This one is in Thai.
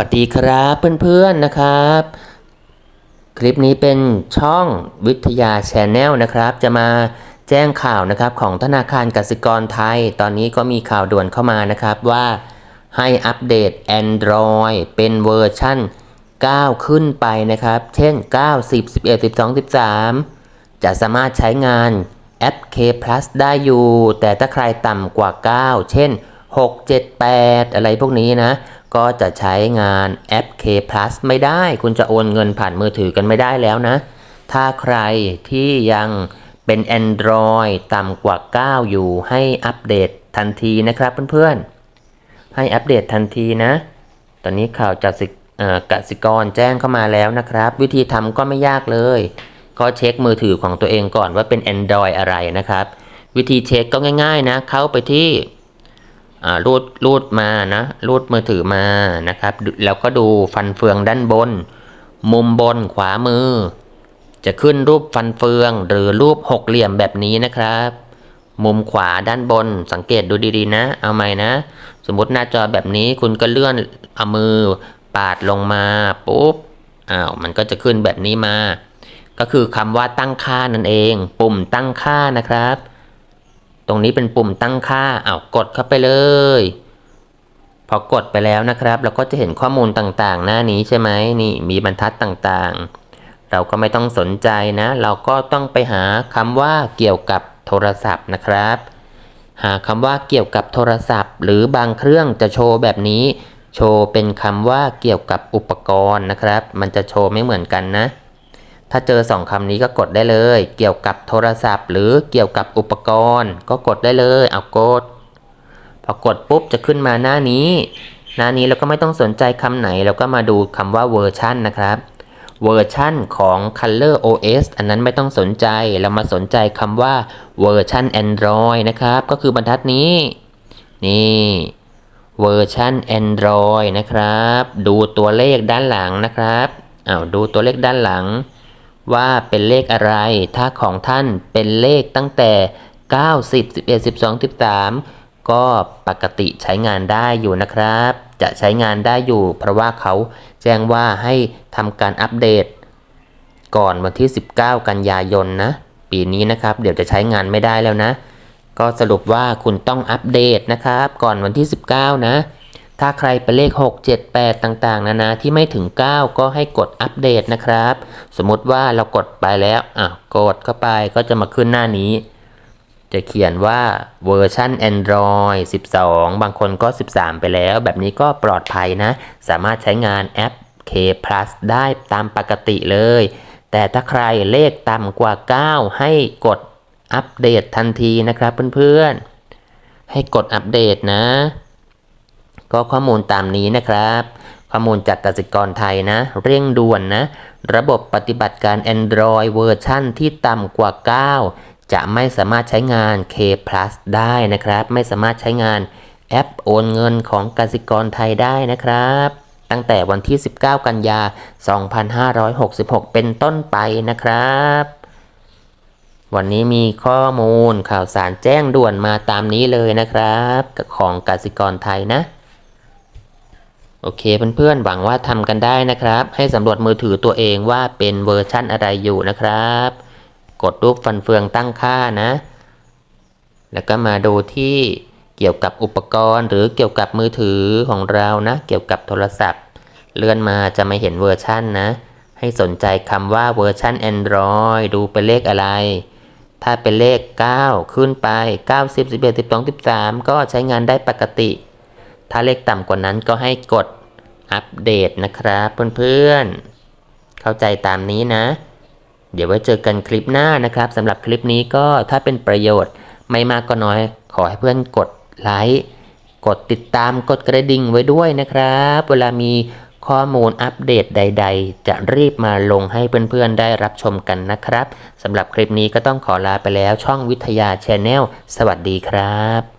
วัสดีครับเพื่อนๆนะครับ คลิปนี้เป็นช่องวิทยาแชนแนลนะครับ จะมาแจ้งข่าวนะครับของธนาคารกสิกรไทย ตอนนี้ก็มีข่าวด่วนเข้ามานะครับว่าให้อัปเดต Android เป็นเวอร์ชั่น 9 ขึ้นไปนะครับ เช่น 9 10 11 12 13 จะสามารถใช้งานแอป K Plus ได้อยู่ แต่ถ้าใครต่ำกว่า 9 เช่น 6 7 8 อะไรพวกนี้นะ ก็จะใช้งานแอป K Plus ไม่ได้ คุณจะโอนเงินผ่านมือถือกันไม่ได้แล้วนะ ถ้าใครที่ยังเป็น Android ต่ำกว่า 9 อยู่ให้อัปเดตทันทีนะครับเพื่อนๆ ให้อัปเดตทันทีนะ ตอนนี้ข่าวจากกสิกรแจ้งเข้ามาแล้วนะครับ วิธีทำก็ไม่ยากเลย ก็เช็คมือถือของตัวเองก่อนว่าเป็น Android อะไรนะครับ วิธีเช็คก็ง่าย ๆ นะ เข้าไปที่ รูดรูดมานะรูดมือถือมานะครับ แล้วก็ดูฟันเฟืองด้านบน มุมบนขวามือ จะขึ้นรูปฟันเฟืองหรือรูปหกเหลี่ยมแบบนี้นะครับ มุมขวาด้านบนสังเกตดูดีๆนะ เอาใหม่นะ สมมติหน้าจอแบบนี้คุณก็เลื่อนเอามือปาดลงมาปุ๊บอ้าวมันก็จะขึ้นแบบนี้มา ก็คือคำว่าตั้งค่านั่นเอง ปุ่มตั้งค่านะครับ ตรงนี้เป็นปุ่มตั้งค่าเอากดเข้าไปเลย พอกดไปแล้วนะครับ เราก็จะเห็นข้อมูลต่างๆ หน้านี้ใช่ไหมนี่มีบรรทัดต่างๆ เราก็ไม่ต้องสนใจนะ เราก็ต้องไปหาคำว่าเกี่ยวกับโทรศัพท์นะครับ หาคำว่าเกี่ยวกับโทรศัพท์ หรือบางเครื่องจะโชว์แบบนี้ โชว์เป็นคำว่าเกี่ยวกับอุปกรณ์นะครับ มันจะโชว์ไม่เหมือนกันนะ ถ้าเจอสองคำนี้ก็กดได้เลย เกี่ยวกับโทรศัพท์ หรือเกี่ยวกับอุปกรณ์ ก็กดได้เลย เอากด พอกดปุ๊บจะขึ้นมาหน้านี้ หน้านี้เราก็ไม่ต้องสนใจคำไหน เราก็มาดูคำว่าเวอร์ชันนะครับเวอร์ชันของ Color OS อันนั้นไม่ต้องสนใจ เรามาสนใจคำว่าเวอร์ชัน Android นะครับ ก็คือบรรทัดนี้ นี่เวอร์ชัน Android นะครับ ดูตัวเลขด้านหลังนะครับอ้าวดูตัวเลขด้านหลัง ว่าเป็นเลขอะไร ถ้าของท่านเป็นเลขตั้งแต่ 9 10 11 12 13 ก็ปกติใช้งานได้อยู่นะครับ จะใช้งานได้อยู่ เพราะว่าเขาแจ้งว่าให้ทำการอัปเดต ก่อนวันที่ 19 กันยายนนะ ปีนี้นะครับ เดี๋ยวจะใช้งานไม่ได้แล้วนะ ก็สรุปว่าคุณต้องอัปเดตนะครับ ก่อนวันที่ 19 นะ ถ้าใครเป็นเลข 6 7 8 ต่างๆ นานาที่ไม่ถึง 9 ก็ให้กดอัปเดตนะครับ สมมติว่าเรากดไปแล้วอะกดเข้าไปก็จะมาขึ้นหน้านี้ จะเขียนว่าเวอร์ชัน Android 12 บางคนก็ 13 ไปแล้ว แบบนี้ก็ปลอดภัยนะ สามารถใช้งานแอป K Plus ได้ตามปกติเลย แต่ถ้าใครเลขต่ำกว่า 9 ให้กดอัปเดตทันทีนะครับเพื่อนๆ ให้กดอัปเดตนะ ก็ข้อมูลตามนี้นะครับ ข้อมูลจากกสิกรไทยนะ เร่งด่วนนะ ระบบปฏิบัติการ Android เวอร์ชั่นที่ต่ำกว่า 9 จะไม่สามารถใช้งาน K Plus ได้นะครับ ไม่สามารถใช้งานแอปโอนเงินของกสิกรไทยได้นะครับ ตั้งแต่วันที่ 19 กันยา 2566 เป็นต้นไปนะครับ วันนี้มีข้อมูลข่าวสารแจ้งด่วนมาตามนี้เลยนะครับ ของกสิกรไทยนะ โอเคเพื่อนๆ หวังว่าทำกันได้นะครับ ให้สำรวจมือถือตัวเองว่าเป็นเวอร์ชั่นอะไรอยู่นะครับ กดรูปฟันเฟืองตั้งค่านะ แล้วก็มาดูที่เกี่ยวกับอุปกรณ์ หรือเกี่ยวกับมือถือของเรานะ เกี่ยวกับโทรศัพท์ เลื่อนมาจะไม่เห็นเวอร์ชั่นนะ ให้สนใจคำว่าเวอร์ชัน Android ดูเป็นเลขอะไร ถ้าเป็นเลข 9 ขึ้นไป 9 10 11 12 13 ก็ใช้งานได้ปกติ ถ้าเลขต่ำกว่านั้นก็ให้กดอัปเดตนะครับเพื่อนๆ เข้าใจตามนี้นะ เดี๋ยวไว้เจอกันคลิปหน้านะครับสำหรับคลิปนี้ก็ถ้าเป็นประโยชน์ไม่มากก็น้อย ขอให้เพื่อนกดไลค์กดติดตามกดกระดิ่งไว้ด้วยนะครับ เวลามีข้อมูลอัปเดตใด ๆ จะรีบมาลงให้เพื่อนๆได้รับชมกันนะครับสำหรับคลิปนี้ก็ต้องขอลาไปแล้วช่องวิทยาช n แนลสวัสดีครับ